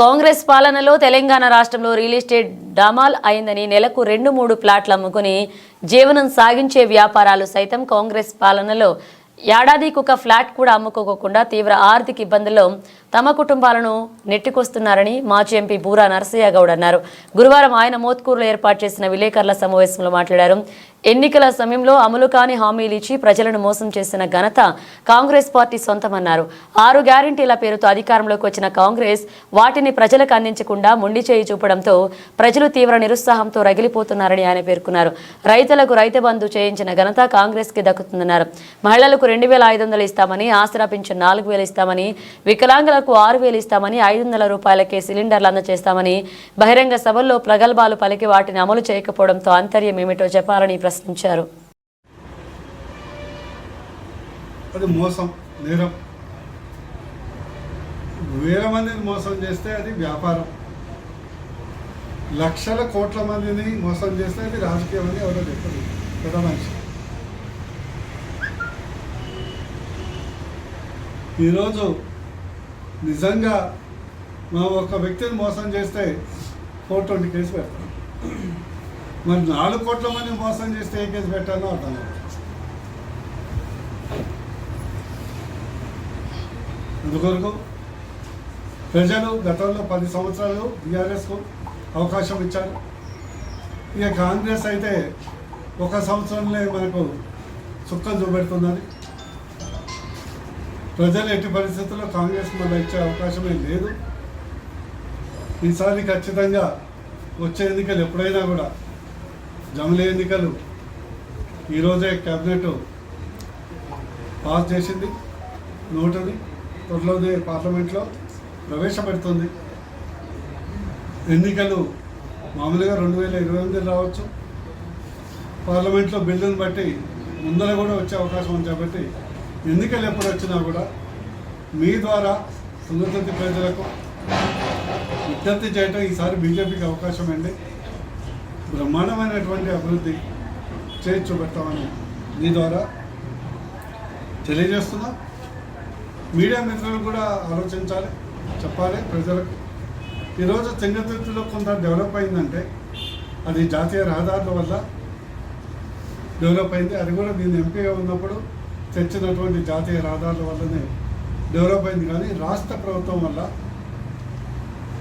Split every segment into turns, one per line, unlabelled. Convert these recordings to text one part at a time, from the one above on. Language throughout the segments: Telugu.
కాంగ్రెస్ పాలనలో తెలంగాణ రాష్ట్రంలో రియల్ ఎస్టేట్ డమాల్ అయిందని నెలకు రెండు మూడు ప్లాట్లు అమ్ముకుని జీవనం సాగించే వ్యాపారాలు సైతం కాంగ్రెస్ పాలనలో. ఏడాదికి ఒక ఫ్లాట్ కూడా అమ్ముకోకుండా తీవ్ర ఆర్థిక ఇబ్బందుల్లో తమ కుటుంబాలను నెట్టికొస్తున్నారని మాజీ ఎంపీ బూరా నరసయ్య గౌడ్ అన్నారు. గురువారం ఆయన మోత్కూరులో ఏర్పాటు చేసిన విలేకరుల సమావేశంలో మాట్లాడారు. ఎన్నికల సమయంలో అమలు కాని హామీలు ఇచ్చి ప్రజలను మోసం చేసిన ఘనత కాంగ్రెస్ పార్టీ సొంతమన్నారు. ఆరు గ్యారంటీల పేరుతో అధికారంలోకి వచ్చిన కాంగ్రెస్ వాటిని ప్రజలకు అందించకుండా మొండి చేయి చూపడంతో ప్రజలు తీవ్ర నిరుత్సాహంతో రగిలిపోతున్నారని ఆయన పేర్కొన్నారు. రైతులకు రైతు బంధు చేయించిన ఘనత కాంగ్రెస్కి దక్కుతుందన్నారు. మహిళలకు రెండు వేల ఐదు వందలు ఇస్తామని ఆసరా పింఛన్ నాలుగు వేలు ఇస్తామని వికలాంగులకు ఆరు వేలు ఇస్తామని ఐదు వందల రూపాయలకే సిలిండర్లు అందజేస్తామని బహిరంగ సభల్లో ప్రగల్భాలు పలికి వాటిని అమలు చేయకపోవడంతో ఆంతర్యం ఏమిటో చెప్పాలని ప్రశ్నించారు.
అది మోసం నేరం. వేల మందిని మోసం చేస్తే అది వ్యాపారం. లక్షల కోట్ల మందిని మోసం చేస్తే అది రాజకీయం అని ఎవరో చెప్పదు పెద్ద మనిషి. ఈరోజు నిజంగా మా ఒక వ్యక్తిని మోసం చేస్తే ఫోర్ ట్వంటీ కేసు పెడతాం మరి నాలుగు కోట్ల మంది మోసం చేస్తే ఏ కేసు పెట్టాలో అర్థం అందుకొరకు ప్రజలు గతంలో పది సంవత్సరాలు బీఆర్ఎస్కు అవకాశం ఇచ్చారు. ఇక కాంగ్రెస్ అయితే ఒక సంవత్సరంలో మనకు చుక్కలు చూపెడుతుందని ప్రజలు ఎట్టి పరిస్థితుల్లో కాంగ్రెస్ మళ్ళీ ఇచ్చే అవకాశమే లేదు. ఈసారి ఖచ్చితంగా వచ్చే ఎన్నికలు ఎప్పుడైనా కూడా జమలే ఎన్నికలు ఈరోజే క్యాబినెట్ పాస్ చేసింది. నోటుని త్వరలోనే పార్లమెంట్లో ప్రవేశపెడుతుంది. ఎన్నికలు మామూలుగా రెండు వేల ఇరవై ఎనిమిది రావచ్చు. పార్లమెంట్లో బిల్లును బట్టి ముందర కూడా వచ్చే అవకాశం ఉంది కాబట్టి ఎన్నికలు ఎప్పుడు వచ్చినా కూడా మీ ద్వారా సున్నతి ప్రజలకు విజ్ఞప్తి చేయటం ఈసారి బీజేపీకి అవకాశం అండి. బ్రహ్మాండమైనటువంటి అభివృద్ధి చేసి చూపెడతామని మీ ద్వారా తెలియజేస్తున్నాం. మీడియా మిత్రులు కూడా ఆలోచించాలి చెప్పాలి ప్రజలకు. ఈరోజు తెంగతుర్తిలో కొంత డెవలప్ అయిందంటే అది జాతీయ రహదారుల వల్ల డెవలప్ అయింది. అది కూడా నేను ఎంపీగా ఉన్నప్పుడు తెచ్చినటువంటి జాతీయ రహదారుల వల్లనే డెవలప్ అయింది. కానీ రాష్ట్ర ప్రభుత్వం వల్ల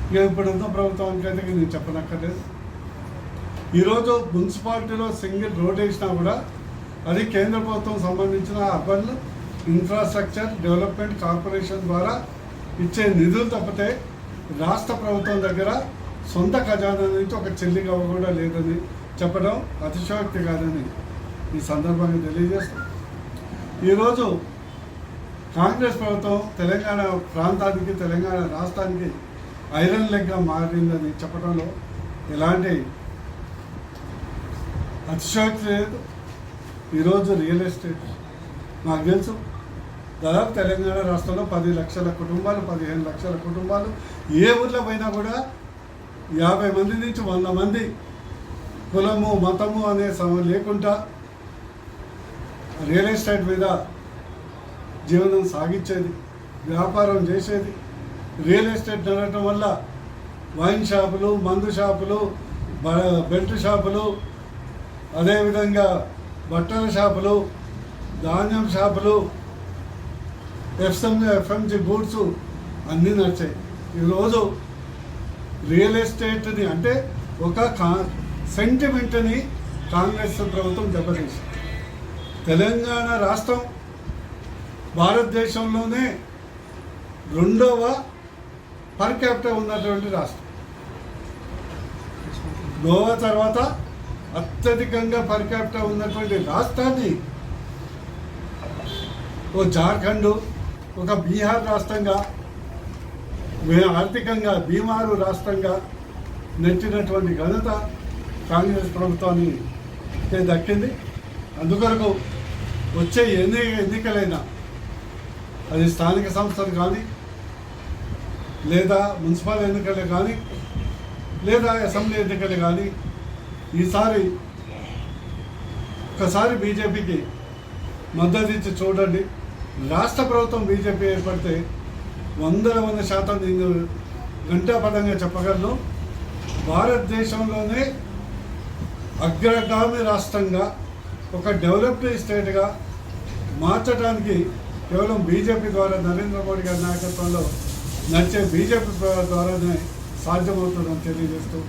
ఇప్పుడు ఇప్పుడున్న ప్రభుత్వానికి అయితే నేను చెప్పనక్కర్లేదు. ఈరోజు మున్సిపాలిటీలో సింగిల్ రోడ్ వేసినా కూడా అది కేంద్ర ప్రభుత్వం సంబంధించిన అర్బన్ ఇన్ఫ్రాస్ట్రక్చర్ డెవలప్మెంట్ కార్పొరేషన్ ద్వారా ఇచ్చే నిధులు తప్పితే రాష్ట్ర ప్రభుత్వం దగ్గర సొంత ఖజానా నుంచి ఒక చెల్లిగా కూడా లేదని చెప్పడం అతిశయోక్తి కాదని ఈ సందర్భంగా తెలియజేస్తాం ఈరోజు కాంగ్రెస్ ప్రభుత్వం తెలంగాణ ప్రాంతానికి తెలంగాణ రాష్ట్రానికి ఐరన్ లెగ్గా మారిందని చెప్పడంలో ఎలాంటి అతిశయోక్తి లేదు. ఈరోజు రియల్ ఎస్టేట్ నాకు తెలుసు. దాదాపు తెలంగాణ రాష్ట్రంలో పది లక్షల కుటుంబాలు పదిహేను లక్షల కుటుంబాలు. ఏ ఊర్లో పోయినా కూడా యాభై మంది నుంచి వంద మంది కులము మతము అనే సమ లేకుండా రియల్ ఎస్టేట్ మీద జీవనం సాగించేది వ్యాపారం చేసేది. రియల్ ఎస్టేట్ నడటం వల్ల వైన్ షాపులు మందు షాపులు బ- బెల్ట్ షాపులు అదేవిధంగా బట్టల షాపులు ధాన్యం షాపులు ఎఫ్ఎం ఎఫ్ఎంజి బూట్స్ అన్నీ నడిచాయి. ఈరోజు రియల్ ఎస్టేట్ని అంటే ఒక కా సెంటిమెంట్ని కాంగ్రెస్ ప్రభుత్వం దెబ్బతీసింది. తెలంగాణ రాష్ట్రం భారతదేశంలోనే రెండవ పర్ క్యాపిటల్ ఉన్నటువంటి రాష్ట్రం. గోవా తర్వాత అత్యధికంగా పర్ క్యాపిటల్ ఉన్నటువంటి రాష్ట్రాన్ని ఓ జార్ఖండ్ ఒక బీహార్ రాష్ట్రంగా ఆర్థికంగా బీమారు రాష్ట్రంగా నెట్టినటువంటి ఘనత కాంగ్రెస్ ప్రభుత్వానికి దక్కింది. అందుకొరకు వచ్చే ఎన్ని ఎన్నికలైనా అది స్థానిక సంస్థలు కానీ లేదా మున్సిపల్ ఎన్నికలు కానీ లేదా అసెంబ్లీ ఎన్నికలు కానీ ఈసారి ఒకసారి బీజేపీకి మద్దతు ఇచ్చి చూడండి. రాష్ట్ర ప్రభుత్వం బీజేపీ ఏర్పడితే వందల వంద శాతం నేను గంటాపదంగా చెప్పగలను. భారతదేశంలోనే అగ్రగామి రాష్ట్రంగా ఒక డెవలప్డ్ స్టేట్గా మార్చడానికి కేవలం బీజేపీ ద్వారా నరేంద్ర మోడీ గారి నాయకత్వంలో నడిచే బీజేపీ ద్వారానే సాధ్యమవుతుందని తెలియజేస్తూ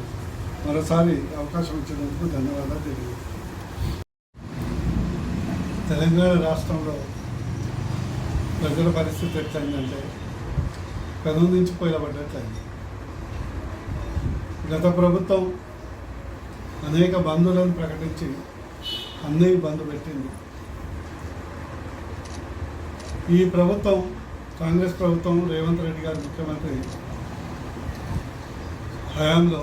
మరోసారి అవకాశం ఇచ్చినందుకు ధన్యవాదాలు తెలియజేస్తాను తెలంగాణ రాష్ట్రంలో ప్రజల పరిస్థితి ఎట్లయిందంటే కథం నుంచి పోయిలబడ్డట్లయింది గత ప్రభుత్వం అనేక బంధువులను ప్రకటించి అన్నీ బంద్ పెట్టింది. ఈ ప్రభుత్వం కాంగ్రెస్ ప్రభుత్వం రేవంత్ రెడ్డి గారు ముఖ్యమంత్రి హయాంలో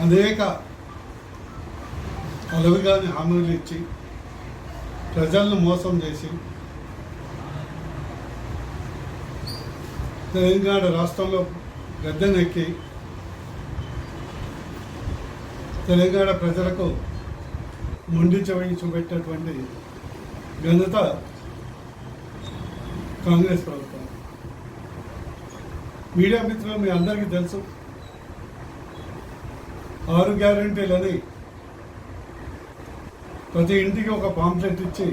అనేక అలవిగాని హామీలు ఇచ్చి ప్రజలను మోసం చేసి తెలంగాణ రాష్ట్రంలో గద్దెనెక్కి తెలంగాణ ప్రజలకు మొండి చెవి చూపెట్టినటువంటి ఘనత కాంగ్రెస్ ప్రభుత్వం. మీడియా మిత్రులు మీ అందరికీ తెలుసు. ఆరు గ్యారంటీలని ప్రతి ఇంటికి ఒక పాంప్లెట్ ఇచ్చి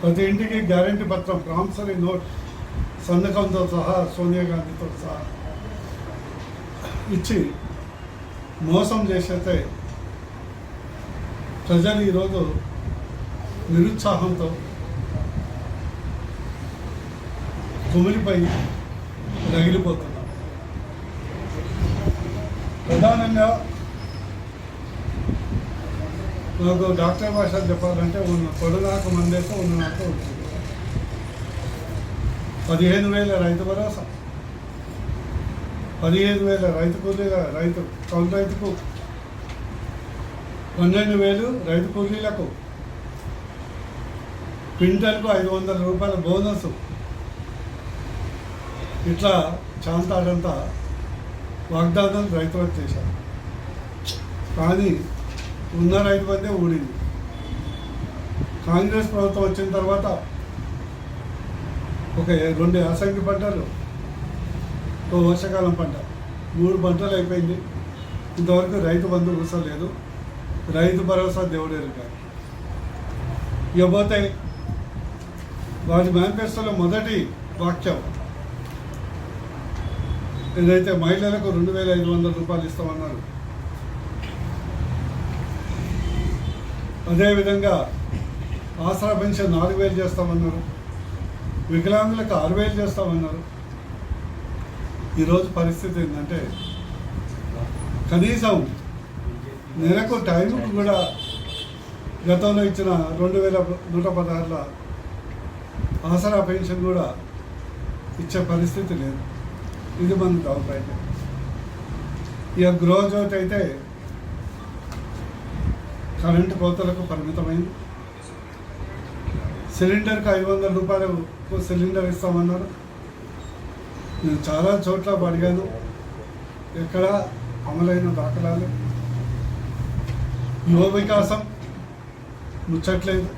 ప్రతి ఇంటికి గ్యారంటీ పత్రం ప్రామిసరీ నోట్ సంతకంతో సహా సోనియా గాంధీతో సహా ఇచ్చి మోసం చేసేస్తే ప్రజలు ఈరోజు నిరుత్సాహంతో కుమిలిపై రగిలిపోతున్నారు. ప్రధానంగా నాకు డాక్టర్ భాష చెప్పాలంటే ఉన్న కొడునాకు మందేస్తే ఉన్న నాకు ఉంటుంది పదిహేను వేల రైతు భరోసా. పదిహేను వేల రైతు కూలీగా రైతు కౌలు రైతుకు పన్నెండు వేలు రైతు కూలీలకు. క్వింటల్కు ఐదు వందల రూపాయల బోనస్. ఇట్లా చాంతాడంతా వాగ్దానం రైతులకు చేశారు. కానీ ఉన్న రైతు వద్దే ఊడింది. కాంగ్రెస్ ప్రభుత్వం వచ్చిన తర్వాత ఒక రెండు యాసంగి పంటలు ఒక వర్షాకాలం పంట మూడు పంటలు అయిపోయింది. ఇంతవరకు రైతు బంధు కూర్చోలేదు రైతు భరోసా దేవుడేరు కాదు ఇకపోతే వారి మేనిఫెస్టోలో మొదటి వాక్యం. ఏదైతే మహిళలకు రెండు వేల ఐదు వందల రూపాయలు ఇస్తామన్నారు. అదేవిధంగా ఆసరా పెన్షన్ నాలుగు వేలు చేస్తామన్నారు. వికలాంగులకు ఆరు వేలు చేస్తామన్నారు. ఈరోజు పరిస్థితి ఏంటంటే కనీసం నెలకు టైంకు కూడా గతంలో ఇచ్చిన రెండు వేల నూట పదహారుల ఆసరా పెన్షన్ కూడా ఇచ్చే పరిస్థితి లేదు. ఇది మన దౌర్భాగ్యం ఇక గృహజ్యోతి అయితే కరెంటు కోతలకు పరిమితమైంది. సిలిండర్కి ఐదు వందల రూపాయలకు సిలిండర్ ఇస్తామన్నారు. నేను చాలా చోట్ల అడిగాను. ఎక్కడ అమలైన దాఖలాలు యువ వికాసం ముచ్చట్లేదు.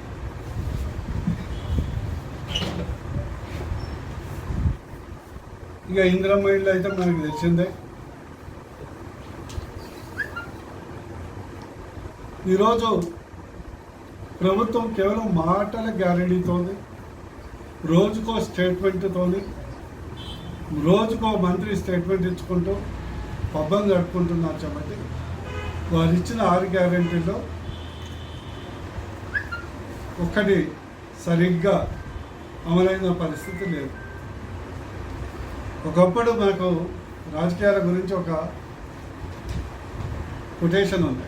ఇక ఇందిరమ్మ ఇల్లు అయితే మనకు తెలిసిందే. ఈరోజు ప్రభుత్వం కేవలం మాటల గ్యారంటీతోని రోజుకో స్టేట్మెంట్తోని రోజుకో మంత్రి స్టేట్మెంట్ ఇచ్చుకుంటూ పబ్బం గడుపుకుంటున్నారు కాబట్టి వారు ఇచ్చిన ఆరు గ్యారంటీలో ఒక్కటి సరిగ్గా అమలైన పరిస్థితి లేదు. ఒకప్పుడు మనకు రాజకీయాల గురించి ఒక కొటేషన్ ఉంది.